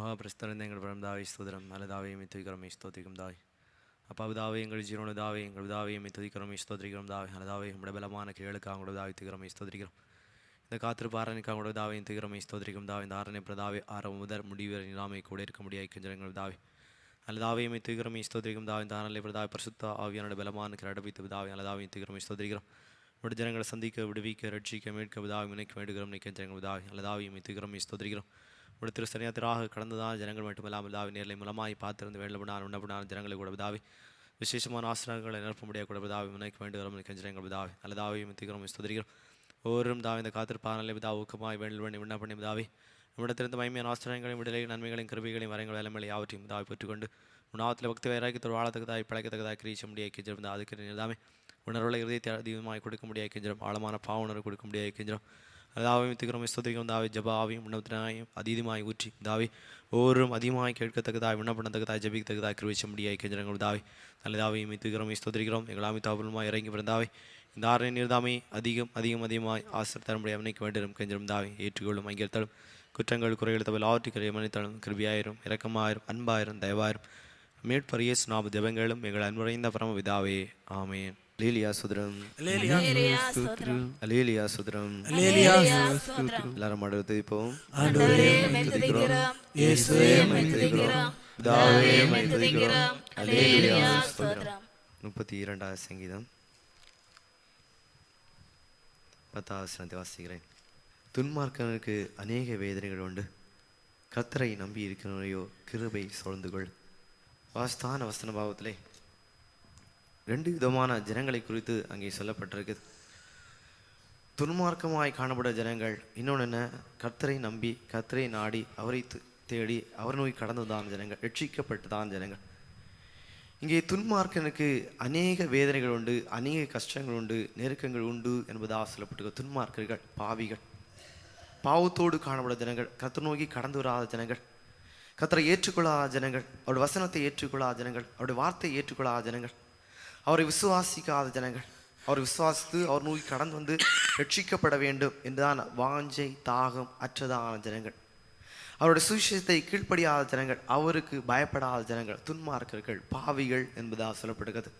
மகாபிரஸ்தரந்த எங்கள் பரம்தாவை ஸ்தோத்திரம் நல்லதாவையும் துதிக்கிறோம் ஸ்தோத்திரிக்கும் தாய் அப்பா விதாவை எங்கள் ஜீரோன தாவை எங்கள் விதாவையும் துதிக்கிறோம் ஸ்தோத்திரிக்கிறோம் தாவை நல்லதாவை உடைய பலமான கிழக்காக அவங்களோட தாவை துதிக்கிறோம் ஸ்தோத்திரிக்கிறோம் இந்த காத்திருப்பு ஆரணிக்காக அவங்களோட தாவையும் துதிக்கிறோம் ஸ்தோத்திரிக்கும் தாவை இந்த ஆரணை பிரதாவை ஆரம்ப முதல் முடிவு வரை நிலாமை கூட இருக்க முடியாது கெஞ்சர் எங்கள் தாவை நல்லதாவையும் துதிக்கிறோம் ஸ்தோத்திரிக்கும் தாவை இந்த ஆரணை பிரதாவை பிரசுத்த ஆவியானோட பலமான கிரடபித்து விதாவை நல்லதாவையும் துதிக்கிறோம் ஸ்தோத்திரிக்கிறோம் உடைய ஜனங்களை சந்திக்க விடுவிக்க ரட்சிக்க மீட்க விதாவை மினைக்க வேண்டுகிறோம் நிற்கின்ற ஜனங்கள் விதாவை நல்லதாவையும் துதிக்கிறோம் ஸ்தோத்திரிக்கிறோம் உடைய திரு சனியாத்திராக கடந்ததால் ஜனங்கள் மட்டுமல்லாமல் தாவி நேரில் மூலமாய் பார்த்திருந்து வேண்டப்படான் உண்ணப்படான் ஜனங்களை கூட விதாவி விசேஷமான ஆசிரியர்களை நிரப்ப முடிய கூட விதாவி வேண்டு வரும் கஞ்சனங்கள் விதாவி நல்லதாவையும் திக்கிறோம் ஸ்துதிக்கிறோம் ஒவ்வொரு தாவி இந்த காத்திருப்பானலை விதா ஊக்கமாய் வேண்டல் வேண்டி விண்ணப்பண்ணி விதாவி நம்மிடத்திலிருந்து மயமையான ஆசிரியங்களையும் விடலையும் நன்மைகளையும் கருவிகளையும் வரங்கள் வேலைமலை யாவற்றையும் விதாவை பெற்றுக்கொண்டு உணவத்தில் பக்தி வயராக்கி வாழத்தக்கதாய் பிழைக்கத்தக்கதாய் கிரீச்ச முடியாது கெஞ்சிரும் அதுக்கு நிலதாமே உணர்வுகளை இறுதியத்தை அதிகமாக கொடுக்க முடியாது கிஞ்சிரும் ஆழமான பாவ உணர்வு கொடுக்க முடியாது கிஞ்சிரும் அதாவையும் திக்கிறோம் ஸ்தோத்திரிக்கிறோம். தாவி ஜபாவையும் உணவத்தினாயும் அதீதமாய் ஊற்றி. தாவி ஒவ்வொரும் அதிகமாக கேட்கத்தக்கதாய் விண்ணப்படத்தக்கதாய் ஜபிக்கத்தக்கதாய் கிருவிச்ச முடியாய் கெஞ்சரங்கள் தாவி நல்லதாவையும் திக்கிறோம் ஸ்தோத்திரிக்கிறோம். எங்களாமி தாபலமாய் இறங்கி பிறந்தாவை இந்த ஆரணி நீர்தாமே அதிகம் அதிகம் அதிகமாய் ஆசிரியர் தரமுடைய அவனைக்கு வேண்டும் கெஞ்சரும் தாவி. ஏற்றுக்கொள்ளும் அங்கேற்றாலும் குற்றங்கள் குறைகள் தவிர ஆற்றுக்கரை மன்னித்தாலும் கிருபியாயிரும் இரக்கமாயிரும் அன்பாயிரும் தயவாயிரும். மேற்பரிய சுனாப ஜபங்களும் எங்கள் அன்புறைந்த பரம விதாவே ஆமேன். லீலியா சுதரம். அலேலியா சுதரம். அல்லேலியா ஸ்தோத்திரம் எல்லாரும் அடுத்து துதிப்போம். ஆண்டவரே மை துதிக்கிறோம். இயேசுவே மை துதிக்கிறோம். பிதாவே, மை துதிக்கிறோம். அல்லேலியா ஸ்தோத்திரம் முப்பத்தி இரண்டாவது சங்கீதம். பத்தாவது வாசிக்கிறேன். துன்மார்க்கனுக்கு அநேக வேதனைகள் உண்டு. கத்தரை நம்பி இருக்கிறவரையோ கிருபை சூழ்ந்து கொள். வாஸ்தான வசன பாவத்திலே ரெண்டு விதமான ஜனங்களை குறித்து அங்கே சொல்லப்பட்டிருக்குது துன்மார்க்கமாய் காணப்பட ஜனங்கள் இன்னொன்று என்ன கர்த்தரை நம்பி கர்த்தரை நாடி அவரை தேடி அவர் நோய் கடந்துதான் ஜனங்கள் ரட்சிக்கப்பட்டுதான் ஜனங்கள். இங்கே துன்மார்க்கனுக்கு அநேக வேதனைகள் உண்டு அநேக கஷ்டங்கள் உண்டு நெருக்கங்கள் உண்டு என்பதாக சொல்லப்பட்டிருக்க துன்மார்க்கர்கள் பாவிகள். பாவத்தோடு காணப்பட ஜனங்கள் கத்து நோக்கி கடந்து வராத ஜனங்கள். கத்தரை ஏற்றுக்கொள்ளாத ஜனங்கள் அவருடைய வசனத்தை ஏற்றுக்கொள்ளாத ஜனங்கள் அவருடைய வார்த்தையை ஏற்றுக்கொள்ளாத ஜனங்கள். அவரை விசுவாசிக்காத ஜனங்கள். அவரை விசுவாசித்து அவர் நோய் கடந்து வந்து ரட்சிக்கப்பட வேண்டும் என்றுதான் வாஞ்சை தாகம் அற்றதான ஜனங்கள். அவருடைய சுவிசேஷத்தை கீழ்ப்படியாத ஜனங்கள் அவருக்கு பயப்படாத ஜனங்கள் துன்மார்க்கர்கள் பாவிகள் என்பதாக சொல்லப்படுகிறது.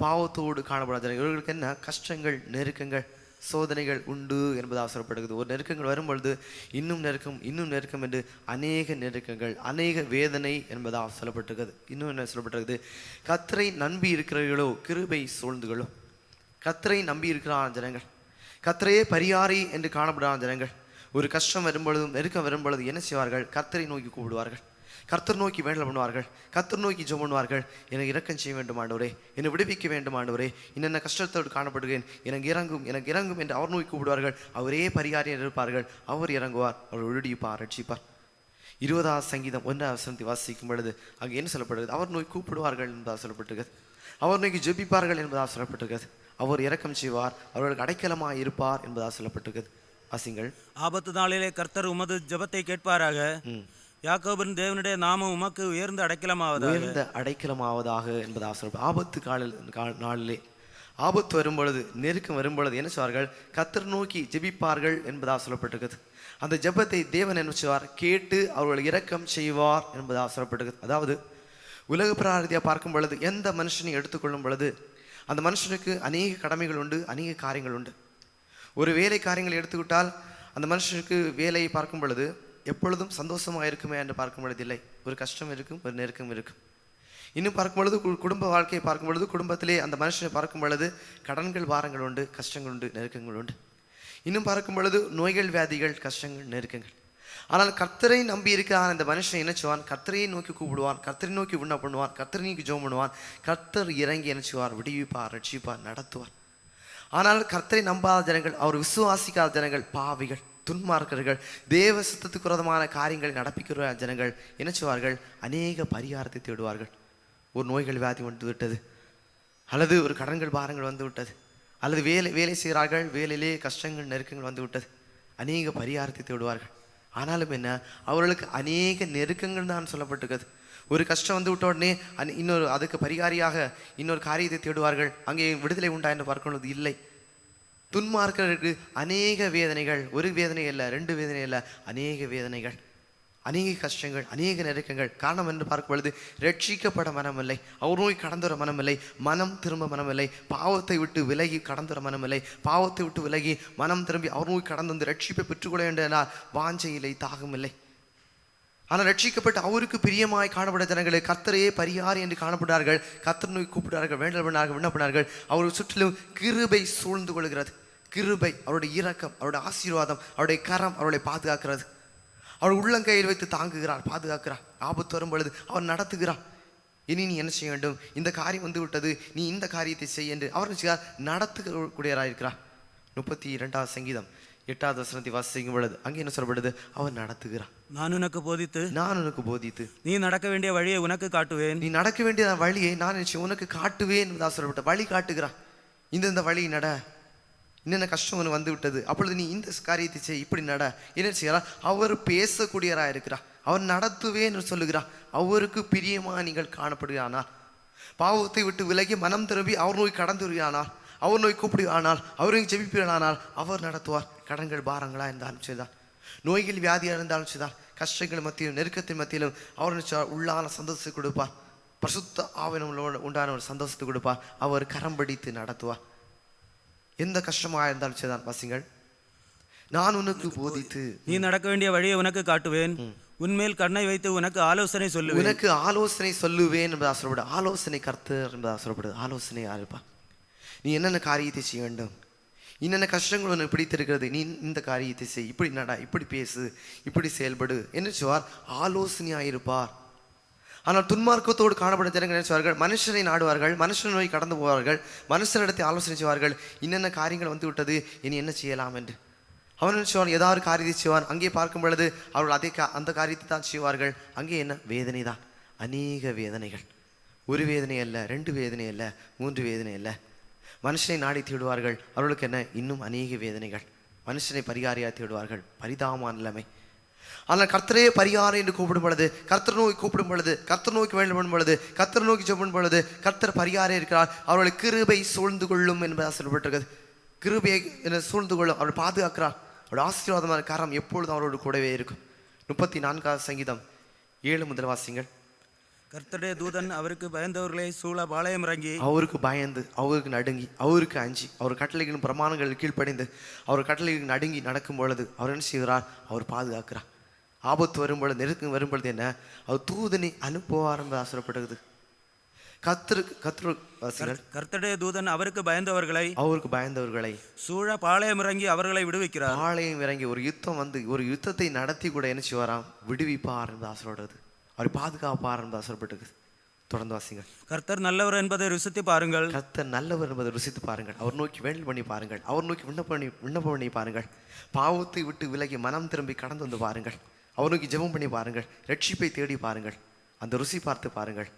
பாவத்தோடு காணப்படாத ஜனங்கள். இவர்களுக்கு என்ன? கஷ்டங்கள் நெருக்கங்கள் சோதனைகள் உண்டு என்பதாக அவசரப்படுகிறது. ஒரு நெருக்கங்கள் வரும்பொழுது இன்னும் நெருக்கம் இன்னும் நெருக்கம் என்று அநேக நெருக்கங்கள் அநேக வேதனை என்பதாக சொல்லப்பட்டிருக்கிறது இன்னும் என்ன சொல்லப்பட்டிருக்குது கத்தரை நம்பி இருக்கிறவர்களோ கிருபை சூழ்ந்துகளோ? கத்தரை நம்பி இருக்கிறான் ஜனங்கள். கத்தரையே பரியாரி என்று காணப்படாத ஜனங்கள். ஒரு கஷ்டம் வரும்பொழுதும் நெருக்கம் வரும்பொழுது என்ன செய்வார்கள்? கத்தரை நோக்கி கூப்பிடுவார்கள். கர்த்தர் நோக்கி வேண்டல் பண்ணுவார்கள் கர்த்தர் நோக்கி ஜெபம் பண்ணுவார்கள். எனக்கு இரக்கம் செய்ய வேண்டும் ஆண்டவரே என்னை விடுவிக்க வேண்டும் ஆண்டவரே. என்னென்ன கஷ்டத்தோடு காணப்படுகிறேன் எனக்கு இறங்கும் எனக்கு இறங்கும் என்று அவர் நோக்கி கூப்பிடுவார்கள். அவரே பரிகாரியம் இருப்பார்கள். அவர் இறங்குவார். அவர் விடுவிப்பார் ரட்சிப்பார். இருபதாவது சங்கீதம் ஒன்றாவது வசனத்தை வாசிக்கும் பொழுது அங்கே என்ன சொல்லப்படுகிறது? அவர் நோய் கூப்பிடுவார்கள் என்பதாக சொல்லப்பட்டிருக்கிறது. அவர் நோக்கி ஜெபிப்பார்கள் என்பதாக சொல்லப்பட்டிருக்கிறது. அவர் இரக்கம் செய்வார் அவர்களுக்கு அடைக்கலமாக இருப்பார் என்பதாக சொல்லப்பட்டிருக்கிறது. வாசிங்கள். ஆபத்து நாளிலே கர்த்தர் உமது ஜெபத்தை கேட்பாராக. யாக்கோபின் தேவனுடைய நாமம் உமக்கு உயர்ந்த அடைக்கலமாவதாக. உயர்ந்த அடைக்கலமாவதாக என்பதாக சொல்ல ஆபத்து காலில் கா- நாளிலே. ஆபத்து வரும்பொழுது நெருக்கம் வரும்பொழுது என்ன செய்வார்கள் கத்தர் நோக்கி ஜெபிப்பார்கள் என்பதாக சொல்லப்பட்டிருக்கிறது. அந்த ஜெபத்தை தேவன் என்ன செய்வார் கேட்டு அவர்கள் இரக்கம் செய்வார் என்பதாக சொல்லப்பட்டிருக்குது அதாவது உலக பிராரதியாக பார்க்கும் பொழுது எந்த மனுஷனையும் எடுத்துக்கொள்ளும் பொழுது அந்த மனுஷனுக்கு அநேக கடமைகள் உண்டு அநேக காரியங்கள் உண்டு. ஒரு வேலை காரியங்களை எடுத்துக்கிட்டால் அந்த மனுஷனுக்கு வேலையை பார்க்கும் பொழுது எப்பொழுதும் சந்தோஷமாக இருக்குமே என்று பார்க்கும் பொழுது இல்லை. ஒரு கஷ்டம் இருக்கும் ஒரு நெருக்கம் இருக்கும். இன்னும் பார்க்கும் பொழுது குடும்ப வாழ்க்கையை பார்க்கும் பொழுது குடும்பத்திலே அந்த மனுஷனை பார்க்கும் பொழுது கடன்கள் பாரங்கள் உண்டு கஷ்டங்கள் உண்டு நெருக்கங்கள் உண்டு. இன்னும் பார்க்கும் பொழுது நோய்கள் வியாதிகள் கஷ்டங்கள் நெருக்கங்கள். ஆனால் கர்த்தரை நம்பி இருக்கிறான் அந்த மனுஷன் என்ன செய்வான்? கர்த்தரையை நோக்கி கூப்பிடுவான் கர்த்தரை நோக்கி உண்ண பண்ணுவான் கர்த்தரை நோக்கி ஜோம் பண்ணுவான். கர்த்தர் இறங்கி என்ன செய்வார்? விடுவிப்பார் ரட்சிப்பார் நடத்துவார். ஆனால் கர்த்தரை நம்பாத ஜனங்கள் அவர் விசுவாசிக்காத ஜனங்கள் பாவிகள். துன்மார்க்கர்கள் தேவ சித்தத்துக்கு விரோதமான காரியங்களை நடப்பிக்கிற ஜனங்கள் என்ன செய்வார்கள்? அநேக பரிகாரத்தை தேடுவார்கள். ஒரு நோய்கள் வியாதி வந்து விட்டது. அல்லது ஒரு கடன்கள் பாரங்கள் வந்து விட்டது. அல்லது வேலை வேலை செய்கிறார்கள் வேலையிலே கஷ்டங்கள் நெருக்கங்கள் வந்து விட்டது. அநேக பரிகாரத்தை தேடுவார்கள். ஆனாலும் என்ன? அவர்களுக்கு அநேக நெருக்கங்கள் தான் சொல்லப்பட்டிருக்குது ஒரு கஷ்டம் வந்து விட்ட உடனே இன்னொரு அதுக்கு பரிகாரியாக இன்னொரு காரியத்தை தேடுவார்கள். அங்கே விடுதலை உண்டா என்று பார்க்கணும் இல்லை. துன்மார்க்கருக்கு அநேக வேதனைகள் ஒரு வேதனை இல்லை ரெண்டு வேதனை இல்லை அநேக வேதனைகள் அநேக கஷ்டங்கள் அநேக நெருக்கங்கள். காரணம் என்று பார்க்கும் பொழுது ரட்சிக்கப்பட மனமில்லை அவர் நோய் கடந்துற மனமில்லை மனம் திரும்ப மனமில்லை பாவத்தை விட்டு விலகி கடந்துற மனமில்லை பாவத்தை விட்டு விலகி மனம் திரும்பி அவர் நோய் கடந்து வந்து ரட்சிப்பை பெற்றுக்கொள்ள வேண்டும் என்றால் இல்லை தாகமில்லை. ஆனால் ரட்சிக்கப்பட்டு அவருக்கு பிரியமாய் காணப்பட்ட ஜனங்களை கத்தரையே பரியார் என்று காணப்பட்டார்கள். கத்தர் நோய் கூப்பிட்டார்கள் வேண்டல் பண்ணார்கள் விண்ணப்பினார்கள். அவர்கள் சுற்றிலும் கிருபை சூழ்ந்து கொள்கிறது. கிருபை அவருடைய இரக்கம் அவருடைய ஆசீர்வாதம் அவருடைய கரம் அவர்களை பாதுகாக்கிறது. அவர் உள்ளங்கையில் வைத்து தாங்குகிறார் பாதுகாக்கிறார். ஆபத்து வரும் பொழுது அவர் நடத்துகிறார். இனி நீ என்ன செய்ய வேண்டும்? இந்த காரியம் வந்து விட்டது நீ இந்த காரியத்தை செய் என்று அவர் நடத்துகிற கூடியராக இருக்கிறார் முப்பத்தி இரண்டாவது சங்கீதம். எட்டாவது வசனத்தை வாசிக்கும் பொழுது அங்கே என்ன சொல்லப்படுது? அவர் நடத்துகிறார் நான் உனக்கு போதித்து நான் உனக்கு போதித்து. நீ நடக்க வேண்டிய வழியை உனக்கு காட்டுவேன். நீ நடக்க வேண்டிய வழியை நான் நினைச்சேன் உனக்கு காட்டுவேன் என்பதாக சொல்லப்பட்ட வழி காட்டுகிறான். இந்த இந்த வழி நட. என்னென்ன கஷ்டம் உனக்கு வந்து விட்டது? அப்பொழுது நீ இந்த காரியத்தை செய் இப்படி நட. என்ன செய்யறார் அவர் பேசக்கூடியவராக இருக்கிறார் அவர் நடத்துவேன் என்று சொல்லுகிறார் அவருக்கு பிரியமா நீங்கள் காணப்படுகிறானால் பாவத்தை விட்டு விலகி மனம் திரும்பி அவர் நோய் கடந்து வருகிறானால் அவர் நோய் கூப்பிடுவானால் அவரையும் ஜெபிப்பீர்களானால் அவர் நடத்துவார். கடன்கள் பாரங்களா இருந்தாலும் சரிதான் நோய்கள் வியாதியாக இருந்தாலும் சரிதான் கஷ்டங்கள் மத்தியிலும் நெருக்கத்தின் மத்தியிலும் அவர் உள்ளான சந்தோஷத்தை கொடுப்பார். பரிசுத்த ஆவினங்களோடு உண்டான ஒரு சந்தோஷத்தை கொடுப்பார். அவர் கரம் பிடித்து நடத்துவார். எந்த கஷ்டமாக இருந்தாலும் சரிதான் வாசிங்கள். நான் உனக்கு போதித்து நீ நடக்க வேண்டிய வழியை உனக்கு காட்டுவேன். உன்மேல் கண்ணை வைத்து உனக்கு ஆலோசனை சொல்லுவேன். உனக்கு ஆலோசனை சொல்லுவேன் என்பதாக சொல்லப்படுது ஆலோசனை கர்த்தர் என்பதாக சொல்லப்படுது ஆலோசனை யாருப்பா நீ என்னென்ன காரியத்தை செய்ய வேண்டும்? என்னென்ன கஷ்டங்கள் உனக்கு பிடித்திருக்கிறது? நீ இந்த காரியத்தை செய். இப்படி நட இப்படி பேசு இப்படி செயல்படு என்ன செய்வார் ஆலோசனையாக இருப்பார் ஆனால் துன்மார்க்கத்தோடு காணப்படும் ஜனங்கள் நினைச்சுவார்கள் மனுஷனை நாடுவார்கள் மனுஷன் நோய் கடந்து போவார்கள் மனுஷனிடத்தை ஆலோசனை செய்வார்கள். என்னென்ன காரியங்கள் வந்து விட்டது? இனி என்ன செய்யலாம் என்று. அவன் என்ன ஏதாவது காரியத்தை செய்வான். அங்கே பார்க்கும் பொழுது அவர்கள் அதே கா அந்த காரியத்தை தான் செய்வார்கள். அங்கே என்ன? வேதனை தான் அநேக வேதனைகள். ஒரு வேதனை அல்ல ரெண்டு வேதனை அல்ல மூன்று வேதனை அல்ல. மனுஷனை நாடி தேடுவார்கள். அவர்களுக்கு என்ன? இன்னும் அநேக வேதனைகள். மனுஷனை பரிகாரியாக தேடுவார்கள். பரிதாபமான நிலைமை. ஆனால் கர்த்தரே பரிகாரம் என்று கூப்பிடும் பொழுது கர்த்தர் நோய் கூப்பிடும் பொழுது கர்த்தர் நோய்க்கு வேண்டும் பொழுது கர்த்தர் நோக்கி சொல்லும் பொழுது கர்த்தர் பரிகாரம் இருக்கிறார். அவர்களை கிருபை சூழ்ந்து கொள்ளும் என்பதாக சொல்லப்பட்டிருக்கிறது. கிருபையை என சூழ்ந்து கொள்ளும் அவர்கள் பாதுகாக்கிறார். அவருடைய ஆசீர்வாதமான காரம் எப்பொழுதும் அவரோடு கூடவே இருக்கும். முப்பத்தி நான்காவது சங்கீதம். ஏழு முதல் வாசிங்கள் கர்த்தருடைய தூதன் அவருக்கு பயந்தவர்களை சூழ பாளையம் இறங்கி அவருக்கு பயந்து அவருக்கு நடுங்கி அவருக்கு அஞ்சி அவர் கட்டளைகளின் பிரமாணங்கள் கீழ்ப்படிந்து அவர் கட்டளைகளுக்கு நடுங்கி நடக்கும் பொழுது அவர் என்ன செய்கிறார்? அவர் பாதுகாக்கிறார். ஆபத்து வரும்பொழுது நெருக்கம் வரும்பொழுது என்ன? அவர் தூதனை அனுப்புவார் என்று ஆசைப்பட்டது கத்திருக்கு கத்திரு வாசிகள் கர்த்தருடைய தூதன் அவருக்கு பயந்தவர்களை அவருக்கு பயந்தவர்களை சூழ பாளையம் இறங்கி அவர்களை விடுவிக்கிறார். பாளையம் இறங்கி ஒரு யுத்தம் வந்து ஒரு யுத்தத்தை நடத்தி கூட என்ன செய்வாராம்? விடுவிப்பார் என்று ஆசைப்படுறது அவர் பாதுகாப்பார் என்று ஆசைப்பட்டது தொடர்ந்து வாசிங்கள் கர்த்தர் நல்லவர் என்பதை ருசித்து பாருங்கள். கர்த்தர் நல்லவர் என்பதை ருசித்து பாருங்கள். அவர் நோக்கி வேண்டல் பண்ணி பாருங்கள். அவர் நோக்கி விண்ணப்பம் பண்ணி விண்ணப்பம் பண்ணி பாருங்கள். பாவத்தை விட்டு விலகி மனம் திரும்பி கடந்து வந்து பாருங்கள். அவர் நோக்கி ஜெபம் பண்ணி பாருங்கள். ரட்சிப்பை தேடி பாருங்கள். அந்த ருசி பார்த்து பாருங்கள்.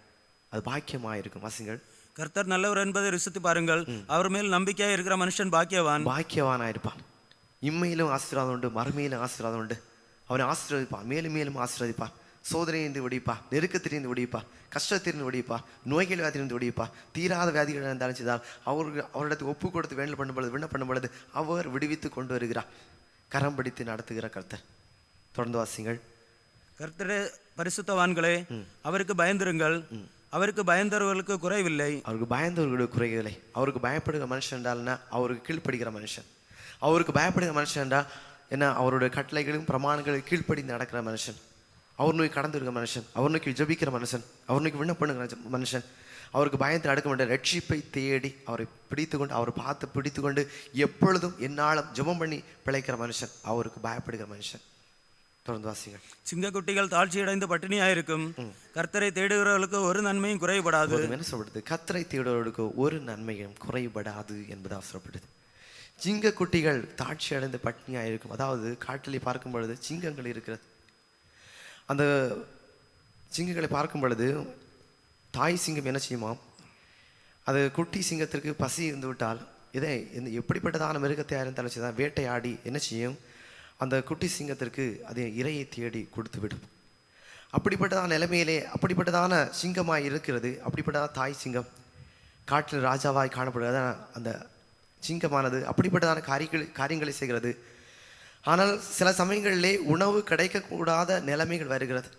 அது பாக்கியமாக இருக்கும் வாசிங்கள் கர்த்தர் நல்லவர் என்பதை ருசித்து பாருங்கள். அவர் மேல் நம்பிக்கையா இருக்கிற மனுஷன் பாக்கியவான். பாக்கியவானா இருப்பான் இம்மையிலும் ஆசீர்வாதம் உண்டு மறுமையிலும் ஆசீர்வாதம் உண்டு. அவனை ஆசீர்வதிப்பான். மேலும் மேலும் ஆசீர்வதிப்பான். சோதனையிலிருந்து விடிப்பா நெருக்கத்திலிருந்து விடிப்பா கஷ்டத்திலிருந்து விடிப்பா நோய்கள் வியாதியிலிருந்து விடிப்பா தீராத வியாதிகள் இருந்தாலும் செய்தால் அவருக்கு அவரிடத்துக்கு ஒப்பு கொடுத்து வேண்டல் பண்ணும் பொழுது விண்ணப்பம் பண்ணும் பொழுது அவர் விடுவித்து கொண்டு வருகிறார். கரம் பிடித்து நடத்துகிற கர்த்தர். தொடர்ந்து வாசிங்கள் கர்த்தரே பரிசுத்தவான்களே அவருக்கு பயந்திருங்கள். அவருக்கு பயந்தவர்களுக்கு குறைவில்லை. அவருக்கு பயந்தவர்களுடைய குறைகளை அவருக்கு பயப்படுகிற மனுஷன் என்றால்னா அவருக்கு கீழ்ப்படுகிற மனுஷன். அவருக்கு பயப்படுகிற மனுஷன் என்றால் என்ன? அவருடைய கட்டளைகளும் பிரமாணங்களும் கீழ்ப்படிந்து நடக்கிற மனுஷன். அவர் நோய் கடந்து இருக்கிற மனுஷன் அவர் நோக்கி ஜபிக்கிற மனுஷன் அவர் நோக்கி விண்ணப்படுகிற மனுஷன் அவருக்கு பயந்து நடக்க வேண்டிய ரட்சிப்பை தேடி அவரை பிடித்து கொண்டு அவரை பார்த்து பிடித்து கொண்டு எப்பொழுதும் என்னாலும் ஜெபம் பண்ணி பிழைக்கிற மனுஷன் அவருக்கு பயப்படுகிற மனுஷன். தொடர்ந்து வாசிங்கள் சிங்கக்குட்டிகள் தாழ்ச்சியடைந்து பட்டினியாயிருக்கும். கர்த்தரை தேடுகிறவர்களுக்கு ஒரு நன்மையும் குறைபடாது. என்ன சொல்றது? கத்தரை தேடுவர்களுக்கு ஒரு நன்மையும் குறைபடாது என்பது அவசரப்படுது சிங்க குட்டிகள் தாட்சி அடைந்து பட்டினியாக இருக்கும் அதாவது காட்டிலே பார்க்கும் பொழுது சிங்கங்கள் இருக்கிறது. அந்த சிங்கங்களை பார்க்கும் பொழுது தாய் சிங்கம் என்ன செய்யுமா? அது குட்டி சிங்கத்திற்கு பசி இருந்து விட்டால் இதை இந்த எப்படிப்பட்டதான மிருகத்தையாக இருந்தாலும் சரி வேட்டையாடி என்ன செய்யும்? அந்த குட்டி சிங்கத்திற்கு அது இரையை தேடி கொடுத்து விடும். அப்படிப்பட்டதான நிலைமையிலே அப்படிப்பட்டதான சிங்கமாக இருக்கிறது அப்படிப்பட்டதான தாய் சிங்கம். காட்டில் ராஜாவாய் காணப்படுகிறத. அந்த சிங்கமானது. அப்படிப்பட்டதான காரியங்கள் காரியங்களை செய்கிறது. ஆனால் சில சமயங்களிலே உணவு கிடைக்கக்கூடாத நிலைமைகள் வருகிறது.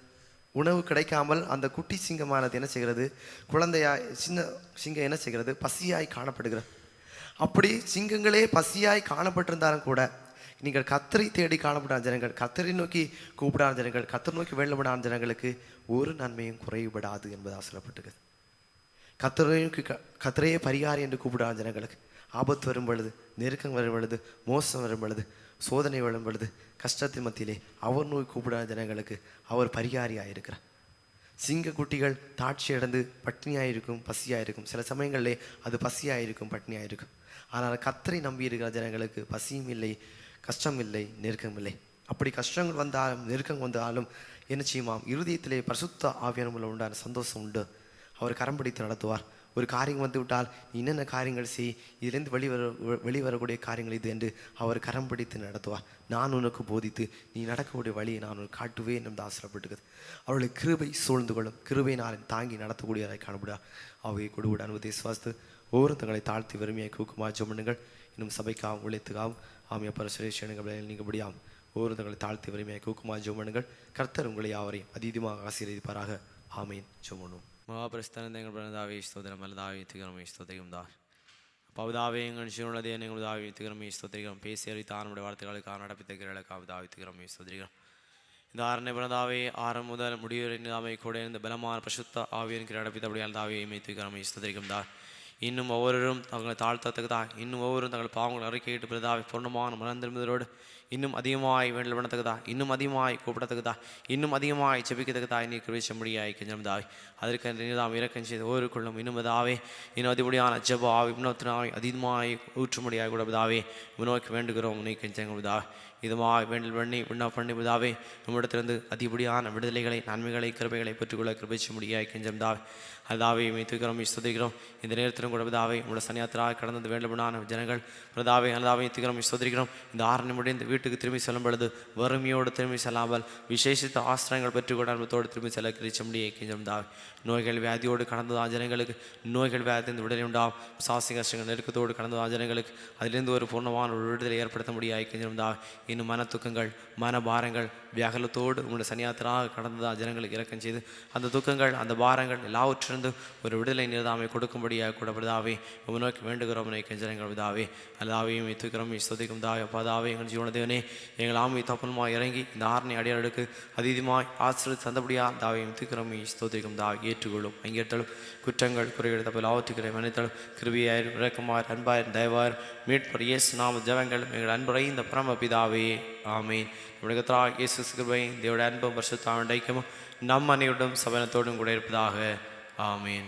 உணவு கிடைக்காமல் அந்த குட்டி சிங்கமானது என்ன செய்கிறது? குழந்தையாய் சின்ன சிங்கம் என்ன செய்கிறது? பசியாய் காணப்படுகிறது. அப்படி சிங்கங்களே பசியாய் காணப்பட்டிருந்தாலும் கூட நீங்கள் கத்தரை தேடி காணப்படாத ஜனங்கள் கத்தரை நோக்கி கூப்பிடாத ஜனங்கள் கத்தரை நோக்கி வெள்ளப்படாத ஜனங்களுக்கு ஒரு நன்மையும் குறைவுபடாது என்பதாக சொல்லப்பட்டிருக்கிறது கத்தரைக்கு கத்தரையே பரிகாரி என்று கூப்பிடாத ஜனங்களுக்கு ஆபத்து வரும் பொழுது நெருக்கம் வரும் பொழுது மோசம் வரும் பொழுது சோதனை வரும் பொழுது கஷ்டத்தின் மத்தியிலே அவர் நோய் கூப்பிடாத ஜனங்களுக்கு அவர் பரிகாரியாக இருக்கிறார் சிங்க குட்டிகள் தாட்சி அடைந்து பட்டினியாக இருக்கும் பசியாக இருக்கும் சில சமயங்களிலே அது பசியாக இருக்கும் பட்டினியாக இருக்கும் ஆனால் கத்தரை நம்பி இருக்கிற ஜனங்களுக்கு பசியும் இல்லை கஷ்டம் இல்லை நெருக்கம் இல்லை. அப்படி கஷ்டங்கள் வந்தாலும் நெருக்கம் வந்தாலும் என்ன செய்யுமாம்? இருதயத்திலே பரிசுத்த ஆவியானமுள்ள உண்டான சந்தோஷம் உண்டு. அவர் கரம் பிடித்து நடத்துவார். ஒரு காரியம் வந்து விட்டால் என்னென்ன காரியங்கள் செய் இதிலிருந்து வெளிவர வெளிவரக்கூடிய காரியங்கள் இது என்று அவர் கரம் பிடித்து நடத்துவார். நான் உனக்கு போதித்து நீ நடக்கக்கூடிய வழியை நான் உனக்கு காட்டுவேன் என்று ஆசிரப்பட்டுக்குது அவர்களை கிருபை சூழ்ந்து கொள்ளும் கிருபை நாளின் தாங்கி நடத்தக்கூடியவரை காணப்படா. அவை கொடுவிட அனுமதி சுவாசித்து ஒவ்வொருத்தங்களை தாழ்த்தி வறுமையை கூக்குமா ஜெபணுங்கள் இன்னும் சபைக்காகவும் உழைத்துக்காகவும் ஆமிய பரசுரேஷனுங்கள் நீங்கபடியாம் ஒவ்வொரு தாழ்த்தி வறுமையை கூக்குமா ஜெபணுங்கள் கர்த்தர் உங்களை யாவரையும் அதீதமாக ஆசீர்வதிப்பாராக. ஆமீன். ஜெபணும் மகாபிரஸ்தானந்த எங்கள் பிறந்தாவே ஸ்தோத்திரம் அல்லதாவே திகரமே ஸ்தோத்திரம் தான் பவுதாவே எங்கள் ஜீவனதே எங்கள் தாவி திகரமே ஸ்தோத்திரிக்கிறோம் பேசி அறிவித்த நம்முடைய வார்த்தைகளுக்காக நடப்பித்தகிறக்காக தாவி திகரமே ஸ்தோத்திரிக்கிறோம் இந்த ஆரண்ய பிறந்தாவே ஆரம் முதல் முடிவரை தாமை கூட இந்த பலமான பிரசுத்த ஆவியின் நடப்பித்தபடியால் தாவியை மைத்துக்கிறோமே ஸ்தோத்திரிக்கும் தான் இன்னும் ஒவ்வொருவரும் தங்களை தாழ்த்தத்தக்கதா இன்னும் ஒவ்வொருவரும் தங்கள் பாவங்கள் அறிக்கையிட்டு பிறதாவை பூர்ணமான மனம் திரும்புதலோடு இன்னும் அதிகமாய் வேண்டல் பண்ணத்தக்கதா? இன்னும் அதிகமாய் கூப்பிடத்தக்கதா? இன்னும் அதிகமாய் செபிக்கத்தக்கதா நீ கிருவிச்ச முடியாய் கெஞ்சம்தாய் அதற்கு நீதாம் இறக்கம் செய்து ஒவ்வொருக்குள்ளும் இன்னும் அதாவே இன்னும் அதிபடியான ஜப ஆவி இன்னொத்தினாய் அதிகமாய் ஊற்றுமடியாய் கூட விதாவே நோக்கி வேண்டுகிறோம் நீ கெஞ்சங்கா இதுமாய் வேண்டல் பண்ணி விண்ணா பண்ணி பிதாவே நம்மிடத்திலிருந்து அதிபடியான விடுதலைகளை நன்மைகளை கிருபைகளை பெற்றுக்கொள்ள கிருபிச்ச முடியாய் கெஞ்சம் தாவே அதாவே மைத்துக்கிறோம் ஸ்துதிக்கிறோம். இந்த நேரத்திலும் கூட பிதாவே உங்களோட சனியாத்திராக கடந்தது வேண்டுமானான ஜனங்கள் பிரதாவே அனதாவை திக்கிறோம் ஸ்துதிக்கிறோம். இந்த ஆறு முடிந்து வீட்டுக்கு திரும்பி செல்லும் பொழுது வறுமையோடு திரும்பி செல்லாமல் விசேஷித்த ஆசிரியங்கள் பெற்றுக்கொண்ட அனுபவத்தோடு திரும்பி செல்ல கிரிச்ச முடிய கெஞ்சம் தாவே நோய்கள் வியாதியோடு கடந்ததா ஜனங்களுக்கு நோய்கள் வியாதி விடுதலை உண்டாம். சாசி கஷ்டங்கள் நெருக்கத்தோடு கடந்ததா ஜனங்களுக்கு அதிலிருந்து ஒரு பூர்ணமான ஒரு விடுதலை ஏற்படுத்த முடியாது கெஞ்சம் தாவே இன்னும் மன துக்கங்கள் மன பாரங்கள் வியாகலத்தோடு உங்களுடைய சன்னியாத்திராக கடந்ததாக ஜனங்களுக்கு இறக்கம் செய்து அந்த துக்கங்கள் அந்த பாரங்கள் எல்லாவற்றிலிருந்து ஒரு விடுதலை நிறுதாமை கொடுக்கும்படியாக கூட விடுதாவே உங்க நோக்கி வேண்டுகிறோம் நோக்கி ஜனங்கள் விதாவே அல்லாவையும் தூக்கிறோம் ஸ்துதிக்கும் தாவே பதாவே எங்கள் ஜீவனதேவனே எங்கள் ஆமை தப்பனுமா இறங்கி இந்த ஆரணை அடியாளுக்கு அதீதமாய் ஆசிரியர் தந்தபடியா தாவையும் தூக்கிறோம் ஸ்தோதிக்கும் தாவை ஏற்றுக்கொள்ளும் அங்கேற்றலும் குற்றங்கள் குறைகள் தப்பு ஆவற்றுக்கிற மன்னித்தலும். கிருபியாயிரும் இறக்கமார் அன்பாயிரும் தயவார் மீட்பர் இயேசு நாம ஜபங்கள் எங்கள் அன்புரை இந்த பரம ஆமீன். நம்முடைய கத்ரா இயேசு கிருபை தேவோட அன்பும் வருஷத்தாண்டைக்கும் நம் அனைவரும் சபனத்தோடும் கூட இருப்பதாக. ஆமீன்.